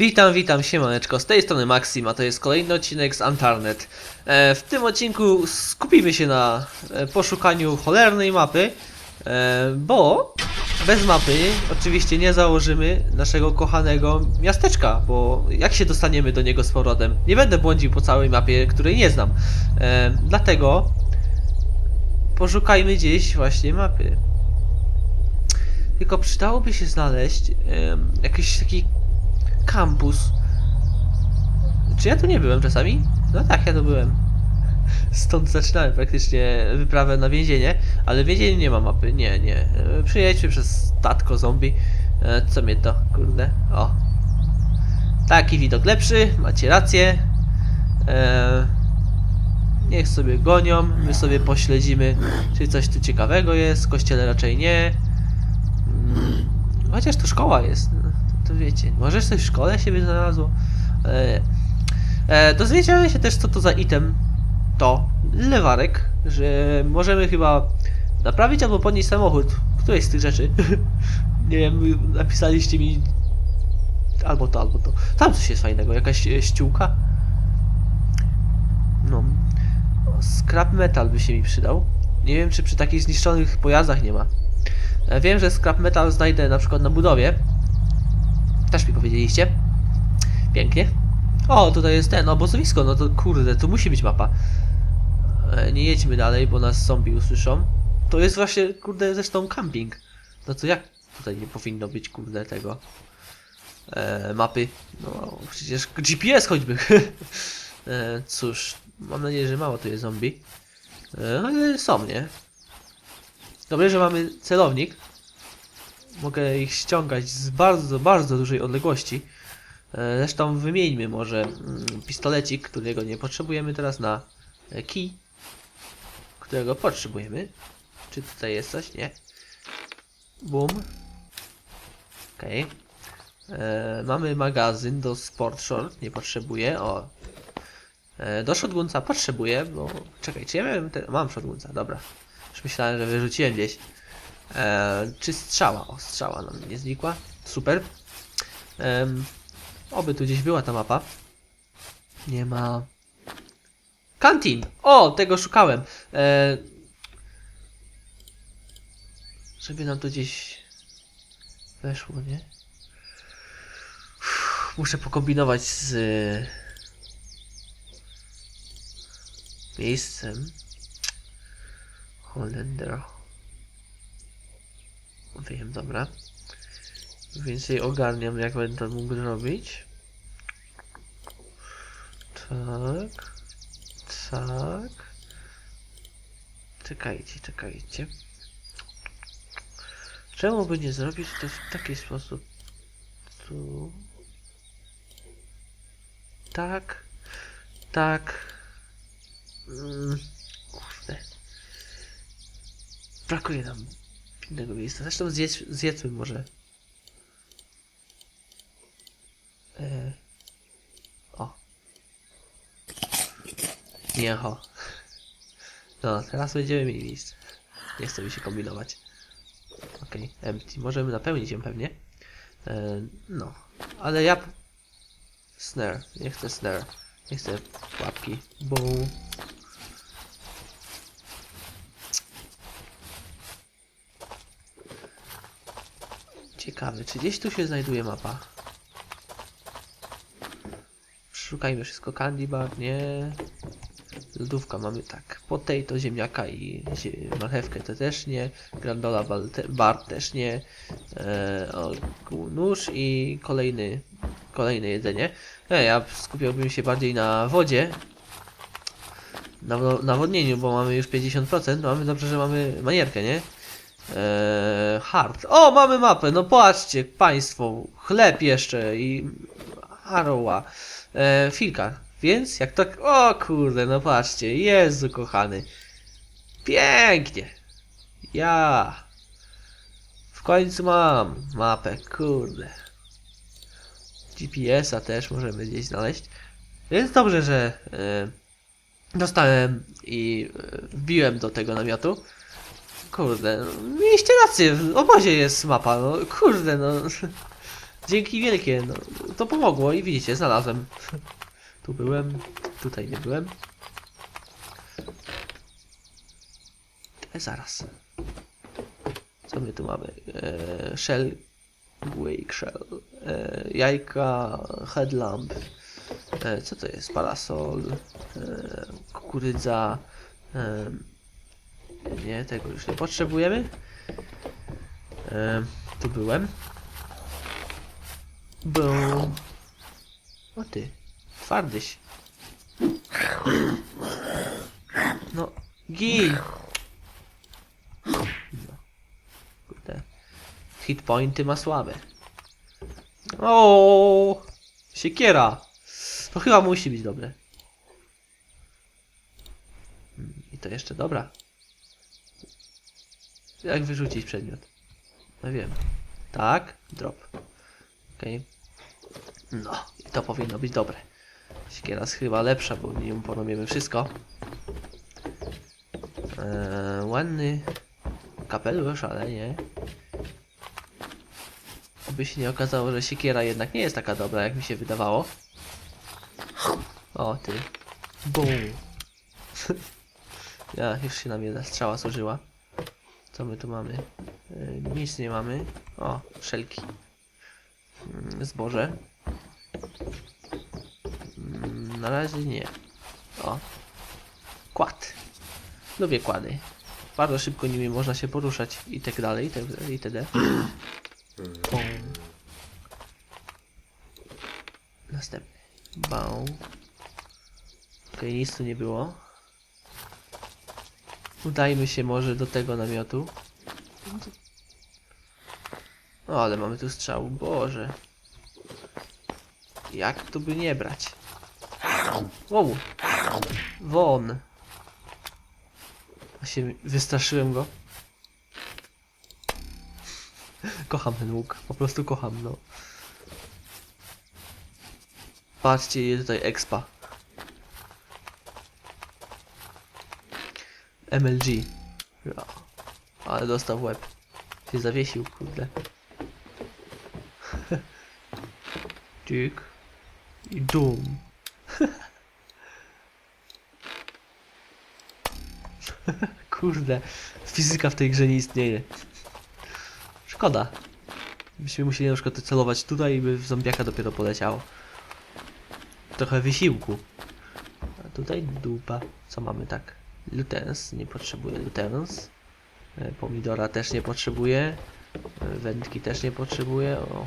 Witam, witam, siemaneczko, z tej strony Maxim, a to jest kolejny odcinek z Antarnet. E, w tym odcinku skupimy się na e, poszukaniu cholernej mapy, e, bo bez mapy oczywiście nie założymy naszego kochanego miasteczka, bo jak się dostaniemy do niego z powrotem? Nie będę błądził po całej mapie, której nie znam. Dlatego poszukajmy gdzieś właśnie mapy. Tylko przydałoby się znaleźć jakiś taki kampus. Czy ja tu nie byłem czasami? No tak, ja tu byłem. Stąd zaczynałem praktycznie wyprawę na więzienie, ale w więzieniu nie ma mapy, nie, nie. Przyjedźmy przez statko zombie. E, Co mnie to, kurde? O. Taki widok lepszy, macie rację. E, Niech sobie gonią, my sobie pośledzimy, czy coś tu ciekawego jest. W kościele raczej nie. Mm, Chociaż to szkoła jest, to, wiecie. Może coś w szkole się by znalazło. E, e, dowiedziałem się też, co to za item. To lewarek, że możemy chyba naprawić albo podnieść samochód. Któreś z tych rzeczy. Nie wiem, napisaliście mi albo to, albo to. Tam coś jest fajnego, jakaś e, ściółka. No. Scrap metal by się mi przydał. Nie wiem, czy przy takich zniszczonych pojazdach nie ma. E, Wiem, że scrap metal znajdę na przykład na budowie. Też mi powiedzieliście. Pięknie. O, tutaj jest ten obozowisko, no to kurde, tu musi być mapa. E, Nie jedźmy dalej, bo nas zombie usłyszą. To jest właśnie, kurde, zresztą camping. No to jak tutaj nie powinno być, kurde, tego e, mapy? No, przecież GPS choćby. e, cóż, mam nadzieję, że mało tu jest zombie. E, ale są, nie? Dobrze, że mamy celownik. Mogę ich ściągać z bardzo, bardzo dużej odległości. E, Zresztą wymieńmy może mm, pistolecik, którego nie potrzebujemy teraz na e, kij, którego potrzebujemy. Czy tutaj jest coś? Nie. Boom. Okej. E, Mamy magazyn do sport short, nie potrzebuję. O. Do shotgunca potrzebuję, bo... Czekaj, czy ja miałem te... Mam shotgunca, dobra. Już myślałem, że wyrzuciłem gdzieś. E, czy strzała? O, strzała nam nie znikła. Super. Em, oby tu gdzieś była ta mapa. Nie ma. Kantin! O, tego szukałem. E, żeby nam to gdzieś weszło, nie? Muszę pokombinować z miejscem. Holender. Wiem, dobra. Więcej ogarniam, jak będę mógł zrobić. Tak. Tak. Czekajcie, czekajcie. Czemu by nie zrobić to w taki sposób? Tu. Tak. Tak. Mm. Kurde. Brakuje nam innego miejsca. Zresztą zjedz, zjedzmy może. E... O. Mięcho. No, teraz będziemy mieli miejsce. Nie chcę mi się kombinować. Okej, empty. Możemy napełnić ją pewnie. E, no, ale ja... Snare. Nie chcę snare. Nie chcę pułapki. Bo... Ciekawe, czy gdzieś tu się znajduje mapa? Szukajmy wszystko. Candy bar, nie. Lodówka mamy tak. Potato, ziemniaka i marchewkę to też nie. Grandola bar, te, bar też nie. E, nóż i kolejny, kolejne jedzenie. E, ja skupiałbym się bardziej na wodzie. Na wo- nawodnieniu, bo mamy już 50%. Mamy dobrze, że mamy manierkę, nie? Eee, hard. O, mamy mapę, no patrzcie, państwo. Chleb jeszcze i haroła. Eee, filka. Więc jak tak. O kurde, no patrzcie. Jezu, kochany. Pięknie. Ja. W końcu mam mapę, kurde. GPS-a też możemy gdzieś znaleźć. Więc dobrze, że e, dostałem i e, wbiłem do tego namiotu. Kurde, no, mieliście rację, w obozie jest mapa, no kurde, no. Dzięki wielkie, no, to pomogło i widzicie, znalazłem. Tu byłem, tutaj nie byłem. E, zaraz. Co my tu mamy? E, shell, wake shell, e, jajka, headlamp. E, co to jest? Parasol, e, kukurydza. E, nie, tego już nie potrzebujemy. Tu byłem. Boom. O ty, twardyś. No, gin. No. Kurde. Hit pointy ma słabe. O, siekiera. To chyba musi być dobre. Mm, I to jeszcze dobra. Jak wyrzucić przedmiot? No wiem. Tak, drop. Okej. No, i to powinno być dobre. Siekiera jest chyba lepsza, bo nią porobiemy wszystko. Eee, ładny kapelusz, ale nie. Oby się nie okazało, że siekiera jednak nie jest taka dobra, jak mi się wydawało. O, ty. Bum. ja, już się na mnie ta strzała służyła. Co my tu mamy? Yy, nic nie mamy. O, szelki. Mm, Zboże. Mm, Na razie nie. O. Kład. Lubię kłady. Bardzo szybko nimi można się poruszać i tak dalej, i tak dalej, itd. Bum. Następny. Bał. Okej, nic tu nie było. Udajmy się może do tego namiotu. O, ale mamy tu strzał, Boże. Jak tu by nie brać? Wow. Won. Właśnie wystraszyłem go. Kocham ten łuk, po prostu kocham, no. Patrzcie, ile tutaj expa. MLG. Ja. Ale dostał łeb. Się zawiesił, kurde. Tyk. I dum. kurde. Fizyka w tej grze nie istnieje. Szkoda. Byśmy musieli na przykład celować tutaj i by w zombiaka dopiero poleciało. Trochę wysiłku. A tutaj dupa. Co mamy tak? Lutens, nie potrzebuję lutens. E, Pomidora też nie potrzebuję. E, Wędki też nie potrzebuję. O.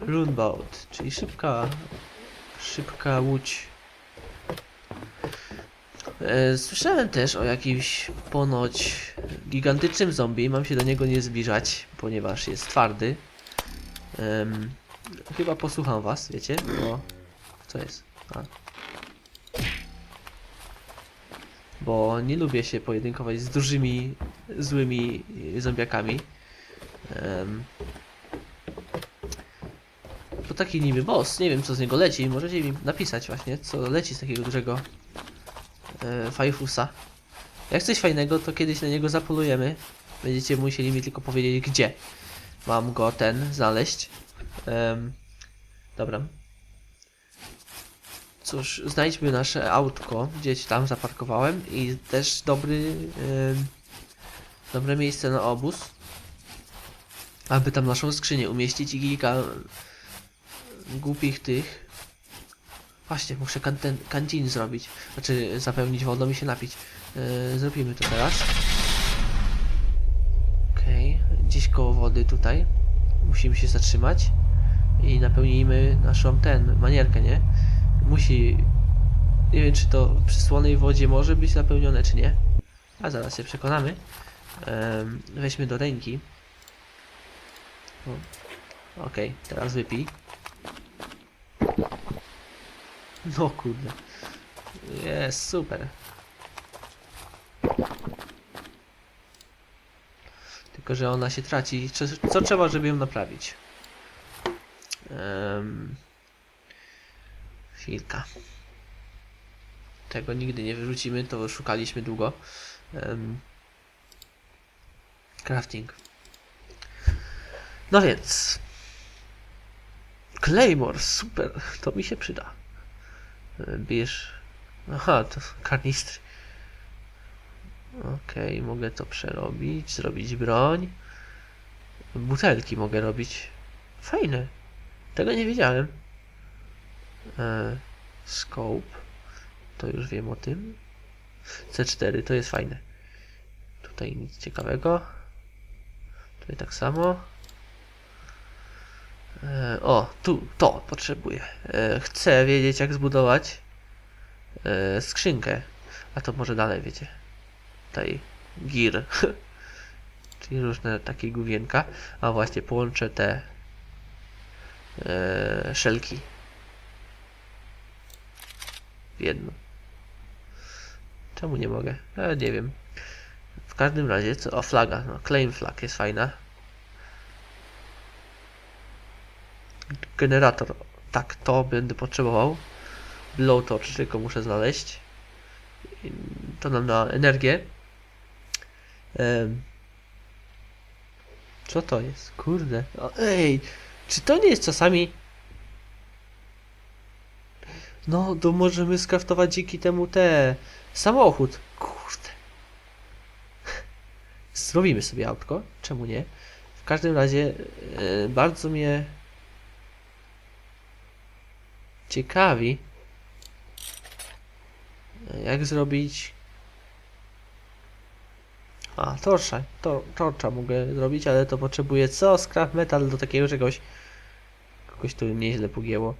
Runboat, czyli szybka, szybka łódź. E, Słyszałem też o jakimś ponoć gigantycznym zombie. Mam się do niego nie zbliżać, ponieważ jest twardy. Em, chyba posłucham was, wiecie? Bo... Co jest? A. Bo nie lubię się pojedynkować z dużymi, złymi zombiakami. Em, to taki niby boss, nie wiem co z niego leci, możecie mi napisać właśnie, co leci z takiego dużego e, Fajfusa. Jak coś fajnego, to kiedyś na niego zapolujemy. Będziecie musieli mi tylko powiedzieć, gdzie mam go ten znaleźć. Em, dobra. Cóż, znajdźmy nasze autko, gdzieś tam zaparkowałem i też dobry, em, dobre miejsce na obóz, aby tam naszą skrzynię umieścić i kilka głupich tych. Właśnie, muszę kanten, kantin zrobić. Znaczy, zapełnić wodą i się napić. Yy, zrobimy to teraz. Okej, gdzieś koło wody tutaj. Musimy się zatrzymać. I napełnijmy naszą ten, manierkę, nie? Musi... Nie wiem, czy to przy słonej wodzie może być napełnione, czy nie. A zaraz się przekonamy. Em, weźmy do ręki. Okej, teraz wypij. No kurde. Jest super. Tylko, że ona się traci. Co, co trzeba, żeby ją naprawić? Um, chwilka. Tego nigdy nie wyrzucimy, to szukaliśmy długo. Em, crafting. No więc. Claymore, super, to mi się przyda. Bierz. Aha, to karnistry. Okej, mogę to przerobić, zrobić broń. Butelki mogę robić. Fajne. Tego nie wiedziałem. E, scope. To już wiem o tym. C4 to jest fajne. Tutaj nic ciekawego. Tutaj tak samo. E, o, tu, to potrzebuję. E, chcę wiedzieć, jak zbudować skrzynkę. A to może dalej wiecie. Tutaj gear. Czyli różne takie główienka. A właśnie połączę te e, szelki w jedno. Czemu nie mogę? E, nie wiem. W każdym razie, co? O, flaga. No, claim flag jest fajna. Generator. Tak, to będę potrzebował. Blowtorch tylko muszę znaleźć. To nam da energię. Em. Co to jest? Kurde. O, ej! Czy to nie jest czasami... No, to możemy skraftować dzięki temu te... Samochód. Kurde. Zrobimy sobie autko. Czemu nie? W każdym razie e, bardzo mnie ciekawi e, jak zrobić a, torsza, to, torcza mogę zrobić, ale to potrzebuję co? Scrap metal do takiego czegoś kogoś tu nieźle pogięło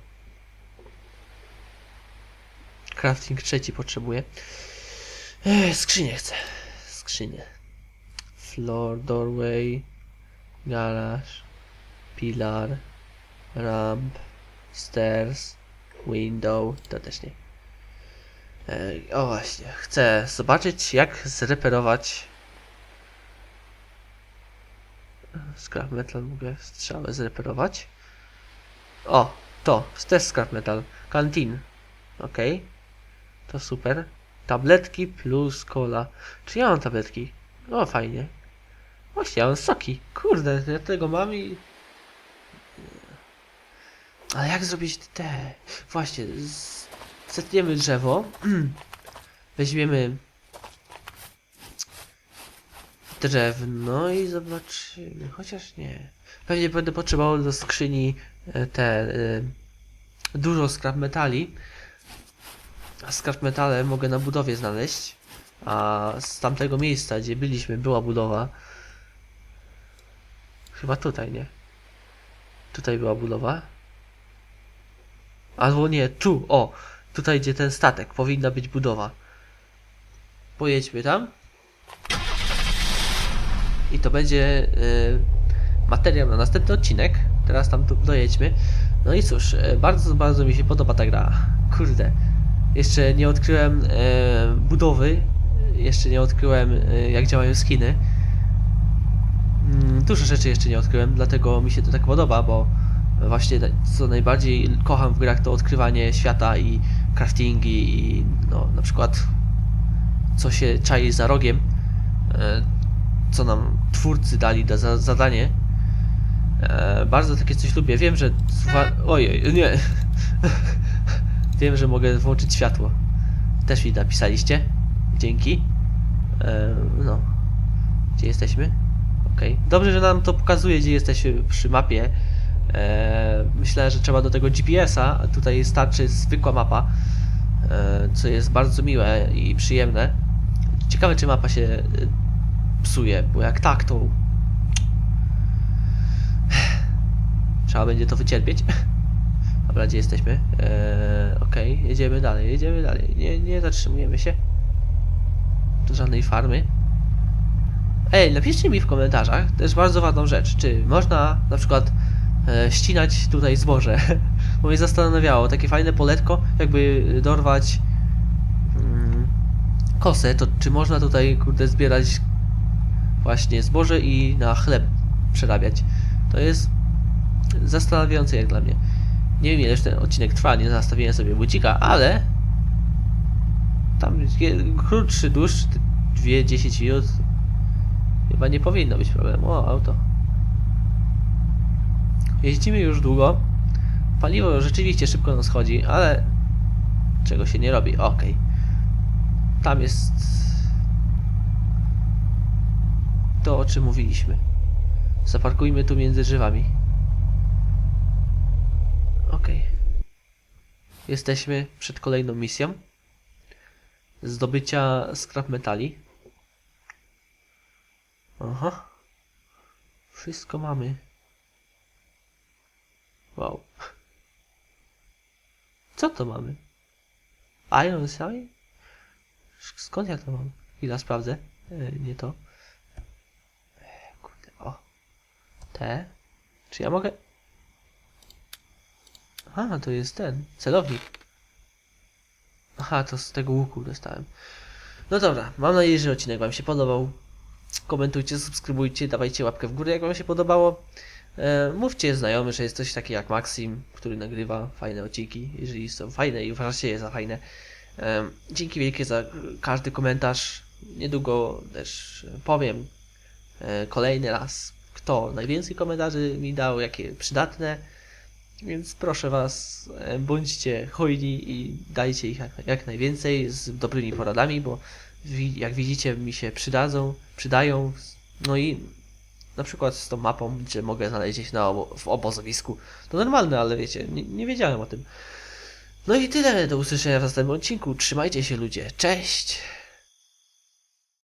crafting trzeci potrzebuję Ech, skrzynię chcę skrzynię floor, doorway garage pilar ramp stairs window to też nie Ej, o właśnie, chcę zobaczyć jak zreperować Scrap metal mogę strzałę zreperować. O, to, też scrap metal. Canteen. Ok. To super. Tabletki plus cola. Czy ja mam tabletki? O, fajnie. Właśnie, ja mam soki. Kurde, ja tego mam i... Ale jak zrobić te... Właśnie, z... zetniemy drzewo. Weźmiemy drewno i zobaczymy. Chociaż nie. Pewnie będę potrzebował do skrzyni e, te y, dużo scrap metali. Scrap metale mogę na budowie znaleźć. A z tamtego miejsca, gdzie byliśmy, była budowa. Chyba tutaj, nie? Tutaj była budowa. Albo nie, tu, o! Tutaj, gdzie ten statek, powinna być budowa. Pojedźmy tam. I to będzie y, materiał na następny odcinek. Teraz tam tu dojedźmy. No i cóż, y, bardzo, bardzo mi się podoba ta gra. Kurde. Jeszcze nie odkryłem y, budowy. Jeszcze nie odkryłem y, jak działają skiny. Mm, Dużo rzeczy jeszcze nie odkryłem, dlatego mi się to tak podoba, bo właśnie co najbardziej kocham w grach to odkrywanie świata i craftingi i no na przykład co się czai za rogiem. E, co nam twórcy dali za za zadanie. E, bardzo takie coś lubię. Wiem, że. Słucha... Ojej, nie. Wiem, że mogę włączyć światło. Też mi napisaliście. Dzięki. E, no. Gdzie jesteśmy? Okej. Dobrze, że nam to pokazuje, gdzie jesteśmy przy mapie. E, myślę, że trzeba do tego GPS-a. Tutaj starczy zwykła mapa. E, co jest bardzo miłe i przyjemne. Ciekawe, czy mapa się psuje, bo jak tak, to trzeba będzie to wycierpieć. Dobra, gdzie jesteśmy? Eee, Okej, jedziemy dalej, jedziemy dalej. Nie, nie zatrzymujemy się. Do żadnej farmy. Ej, napiszcie mi w komentarzach, jest bardzo ważną rzecz, czy można na przykład e, ścinać tutaj zboże, bo mnie zastanawiało, takie fajne poletko, jakby dorwać mm, kosę, to czy można tutaj, kurde, zbierać właśnie zboże i na chleb przerabiać. To jest zastanawiające jak dla mnie. Nie wiem ile już ten odcinek trwa, nie nastawiłem sobie budzika, ale tam krótszy, dłuższy, 2-10 minut chyba nie powinno być problemu. O, auto. Jeździmy już długo. Paliwo rzeczywiście szybko nas chodzi, ale czego się nie robi. Okej. Tam jest to, o czym mówiliśmy. Zaparkujmy tu między drzewami. Okej. Jesteśmy przed kolejną misją. Zdobycia scrap metali. Aha. Wszystko mamy. Wow. Co to mamy? Iron Sight? Skąd ja to mam? Chwila, sprawdzę. E, nie to. E, kurde, o. Te. Czy ja mogę... Aha, to jest ten. Celownik. Aha, to z tego łuku dostałem. No dobra, mam nadzieję, że odcinek Wam się podobał. Komentujcie, subskrybujcie, dawajcie łapkę w górę, jak Wam się podobało. E, mówcie znajomym, że jest coś takiego jak Maxim, który nagrywa fajne odcinki, jeżeli są fajne i uważacie je za fajne. E, dzięki wielkie za każdy komentarz. Niedługo też powiem e, kolejny raz, kto najwięcej komentarzy mi dał, jakie przydatne. Więc proszę Was, e, bądźcie hojni i dajcie ich jak, jak najwięcej z dobrymi poradami, bo jak widzicie mi się przydadzą, przydają. No i na przykład z tą mapą, gdzie mogę znaleźć gdzieś na obo- w obozowisku. To normalne, ale wiecie, nie, nie wiedziałem o tym. No i tyle, do usłyszenia w następnym odcinku. Trzymajcie się ludzie, cześć!